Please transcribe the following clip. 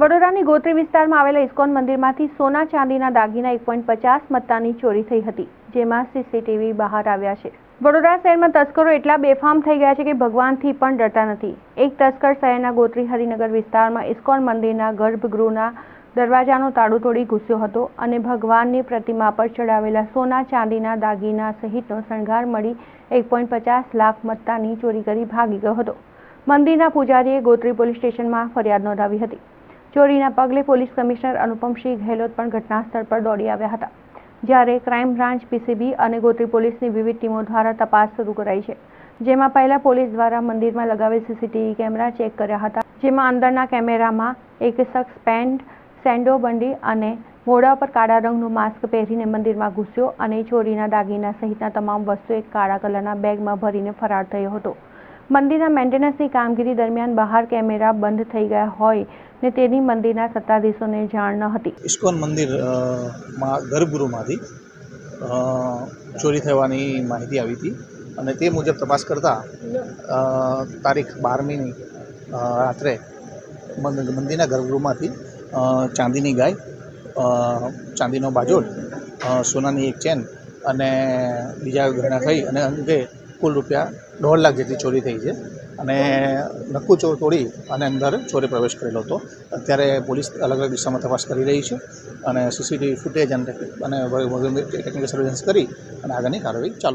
વડોદરાની ગોત્રી વિસ્તારમાં આવેલા ઇસ્કોન મંદિરમાંથી સોના ચાંદીના દાગીના એક પોઈન્ટ પચાસ મત્તાની ચોરી થઈ હતી, જેમાં સીસીટીવી બહાર આવ્યા છે. વડોદરા શહેરમાં તસ્કરો એટલા બેફામ થઈ ગયા છે કે ભગવાનથી પણ ડરતા નથી. એક તસ્કર શહેરના ગોત્રી હરિનગર વિસ્તારમાં ઇસ્કોન મંદિરના ગર્ભગૃહના દરવાજાનો તાળું તોડી ઘૂસ્યો હતો અને ભગવાનની પ્રતિમા પર ચડાવેલા સોના ચાંદીના દાગીના સહિતનો શણગાર મળી એક પોઈન્ટ પચાસ લાખ મત્તાની ચોરી કરી ભાગી ગયો હતો. મંદિરના પૂજારીએ ગોત્રી પોલીસ સ્ટેશનમાં ફરિયાદ નોંધાવી હતી. ચોરીના પગલે પોલીસ કમિશનર અનુપમસિંહ ગહેલોત પણ ઘટના સ્થળ પર દોડી આવ્યા હતા, જ્યારે ક્રાઇમ બ્રાન્ચ પીસીબી અને ગોત્રી પોલીસની વિવિધ ટીમો દ્વારા તપાસ શરૂ કરાઈ છે, જેમાં પહેલા પોલીસ દ્વારા મંદિરમાં લગાવેલ સીસીટીવી કેમેરા ચેક કર્યા હતા, જેમાં અંદરના કેમેરામાં એક શખ્સ પેન્ટ, સેન્ડો બંડી અને મોઢા પર કાળા રંગનું માસ્ક પહેરીને મંદિરમાં ઘૂસ્યો અને ચોરીના દાગીના સહિતના તમામ વસ્તુ એક કાળા કલરના બેગમાં ભરીને ફરાર થયો હતો. મંદિરના મેન્ટેનન્સની કામગીરી દરમિયાન બહાર કેમેરા બંધ થઈ ગયા હોય ને તેની મંદિરના સત્તાધીશોને જાણ ન હતી. ઇસ્કોન મંદિરમાં, ગર્ભગૃહમાંથી ચોરી થવાની માહિતી આવી હતી અને તે મુજબ તપાસ કરતાં તારીખ બારમીની રાત્રે મંદ- મંદિરના ગર્ભગૃહમાંથી ચાંદીની ગાય ચાંદીનો બાજોટ સોનાની એક ચેન અને બીજા ઘરના થઈ અને અંગે કુલ રૂપિયા દોઢ લાખ જેટલી ચોરી થઈ છે અને નક્કુ ચોર તોડી અને અંદર ચોરે પ્રવેશ કરેલો હતો અત્યારે પોલીસ અલગ અલગ દિશામાં તપાસ કરી રહી છે અને સીસીટીવી ફૂટેજ અને અને ટેકનિકલ સર્વેલન્સ કરી અને આગળની કાર્યવાહી ચાલુ